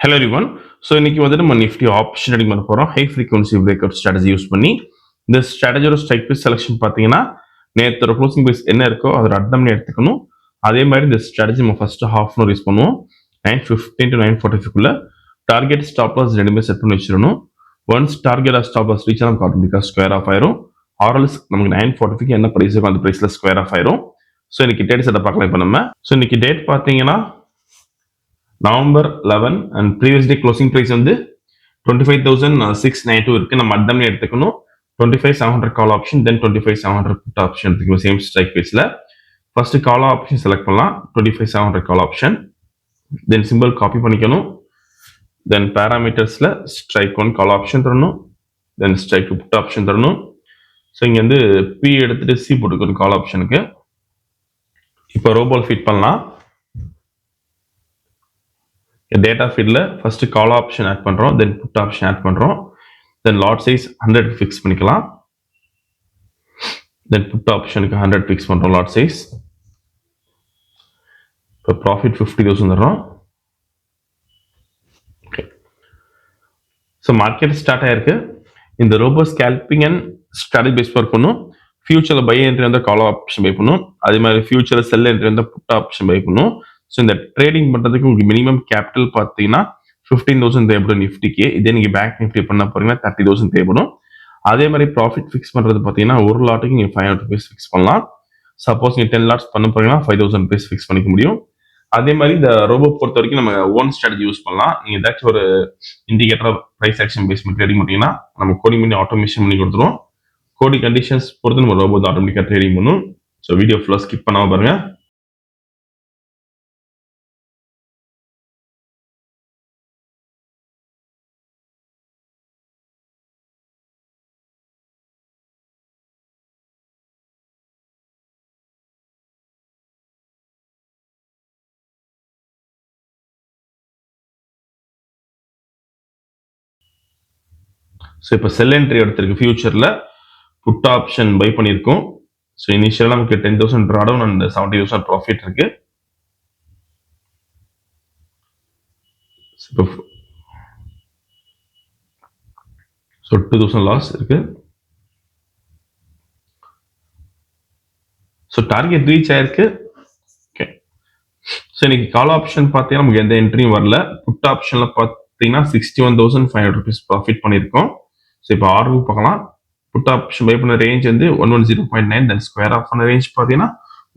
Hello ரிவன் so இன்னைக்கு வந்து நம்ம நிஃப்டி ஆப்ஷன் அடிக்க பண்ண போகிறோம் high frequency break out strategy use பண்ணி இந்த ஸ்ட்ராட்டஜியோட ஸ்ட்ரைக் ப்ரைஸ் செலெக்ஷன் பார்த்தீங்கன்னா நேற்று க்ளோசிங் ப்ரைஸ் என்ன இருக்கோ அதை அர்த்தம் பண்ணி எடுத்துக்கணும். அதே மாதிரி இந்த ஸ்ட்ராட்டஜி நம்ம ஃபர்ஸ்ட் ஹாஃப் அன் யூஸ் பண்ணுவோம். Nine fifteen to nine forty ஃபைவ்க்குள்ள target stop loss ரெண்டுமே செட் பண்ணி வச்சிடணும். Once target stop loss reach நமக்கு ஆட்டோமேட்டிக்காக ஸ்கொயர் ஆஃப் ஆயிரும். ஆர்எல்ஸ் நமக்கு நைன் ஃபார்ட்டி ஃபைவ் என்ன ப்ரைஸ் இருக்கும் அந்த ப்ரைஸில் ஸ்கொயர் ஆஃப் ஆயிரும். ஸோ இன்னைக்கு டேட் செட்டை பார்க்கலாம் இப்போ நம்ம. ஸோ இன்னைக்கு டேட் பார்த்தீங்கன்னா November eleven and previous day closing price வந்து twenty five thousand six nine two இருக்கு. நம்ம அட்டம்னு எடுத்துக்கணும். Twenty five seven hundred call option then twenty five seven hundred put option எடுத்துக்கணும் சேம் ஸ்ட்ரைக் ப்ரைஸில் ஃபர்ஸ்ட் கால் ஆப்ஷன் செலக்ட் பண்ணலாம். Twenty five seven hundred call option then simple copy பண்ணிக்கணும். Then பேராமீட்டர்ஸில் strike one call option தரணும். Then strike put option தரணும். So இங்கே வந்து P எடுத்துட்டு சி போட்டுக்கணும் கால் ஆப்ஷனுக்கு இப்போ ரோபோல் ஃபிட் பண்ணலாம். டேட்டா ஃபீல்டில் ஃபர்ஸ்ட் கால் ஆப்ஷன் ஆட் பண்ணுறோம் தென் புட் ஆப்ஷன் ஆட் பண்ணுறோம் then lot size hundred fix பண்ணிக்கலாம். தென் புட் ஆப்ஷனுக்கு ஹண்ட்ரட் ஃபிக்ஸ் பண்ணுறோம் லாட் சைஸ் இப்போ ப்ராஃபிட் ஃபிஃப்டி தௌசண்ட் தர்றோம். ஓகே ஸோ மார்க்கெட் ஸ்டார்ட் ஆகிருக்கு இந்த robo scalping and strategy base work பண்ணும். ஃபியூச்சரில் பை என்ட்ரி வந்து கால் ஆப்ஷன் பை பண்ணும். அதே மாதிரி ஃபியூச்சரில் செல் என்ட்ரி வந்து புட் ஆப்ஷன் பை பண்ணும். ஸோ இந்த ட்ரேடிங் பண்ணுறதுக்கு உங்களுக்கு மினிமம் கேபிட்டல் பார்த்தீங்கன்னா ஃபிஃப்டீன் தௌசண்ட் தேவைப்படும் நிஃப்டிக்கு இதே நீங்கள் பேங்க் நிஃப்டி பண்ண போறீங்கன்னா தேர்ட்டி தௌசண்ட் தேவைப்படும். அதே மாதிரி ப்ராஃபிட் ஃபிக்ஸ் பண்ணுறது பார்த்தீங்கன்னா ஒரு லாட்டுக்கு நீங்கள் ஃபைவ் ஹண்ட்ரட் ருபீஸ் ஃபிக்ஸ் பண்ணலாம். சப்போஸ் நீங்கள் டென் லாட்ஸ் பண்ண போறீங்கன்னா ஃபைவ் தௌசண்ட் ருபீஸ் ஃபிக்ஸ் பண்ணிக்க முடியும். அதே மாதிரி இந்த ரோபோ பொறுத்த வரைக்கும் நம்ம ஓன் ஸ்ட்ராட்டஜி யூஸ் பண்ணலாம். நீங்கள் ஏதாச்சும் ஒரு இண்டிகேட்டர் ப்ரைஸ் ஆக்ஷன் பேஸ் பண்ணி ட்ரேடிங் பண்ணிங்கன்னா நம்ம கோடிங் பண்ணி ஆட்டோமேஷன் பண்ணி கொடுத்துருவோம். கோடி கண்டிஷன்ஸ் பொறுத்து நம்ம ரோபோ ஆட்டோமேட்டிக்காக ட்ரேடிங் பண்ணும். ஸோ வீடியோ ஃபுல்லாக ஸ்கிப் பண்ணாமல் பாருங்கள் ஸோ இப்போ செல் என்ட்ரி எடுத்திருக்கு. ஃபியூச்சரில் புட் ஆப்ஷன் பை பண்ணியிருக்கோம். ஸோ இனிஷியலாக நமக்கு ten thousand drawdown and seventy thousand profit இருக்கு. ஸோ டூ தௌசண்ட் லாஸ் இருக்கு. ஸோ டார்கெட் ரீச் ஆயிருக்கு. ஓகே ஸோ இன்னைக்கு கால் ஆப்ஷன் பார்த்தீங்கன்னா நமக்கு எந்த என்ட்ரியும் வரல. புட் ஆப்ஷனில் பார்த்தீங்கன்னா sixty one thousand five hundred rupees profit பண்ணியிருக்கோம். ஸோ இப்போ ஆர்வு பார்க்கலாம். புட் ஆப்ஷன் பை பண்ண ரேஞ்ச் வந்து one one zero point nine then square off பண்ண ரேஞ்ச் பார்த்தீங்கன்னா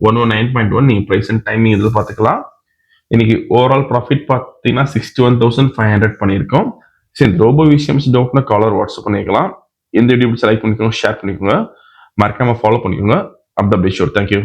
one one nine point one நீங்கள் ப்ரைஸ் அண்ட் டைமிங் இதில் பார்த்துக்கலாம். இன்னைக்கு ஓவரால் ப்ராஃபிட் பார்த்தீங்கன்னா sixty one thousand five hundred பண்ணியிருக்கோம் சரி ரோபோ விஷயம்ஸ் டவுட்னா காலர் வாட்ஸ்அப் பண்ணிக்கலாம். எந்த வீடியோ செலக்ட் பண்ணிக்கோங்க ஷேர் பண்ணிக்கோங்க. மறக்காம ஃபாலோ பண்ணிக்கோங்க. அப் த பிஷோர் தேங்க்யூ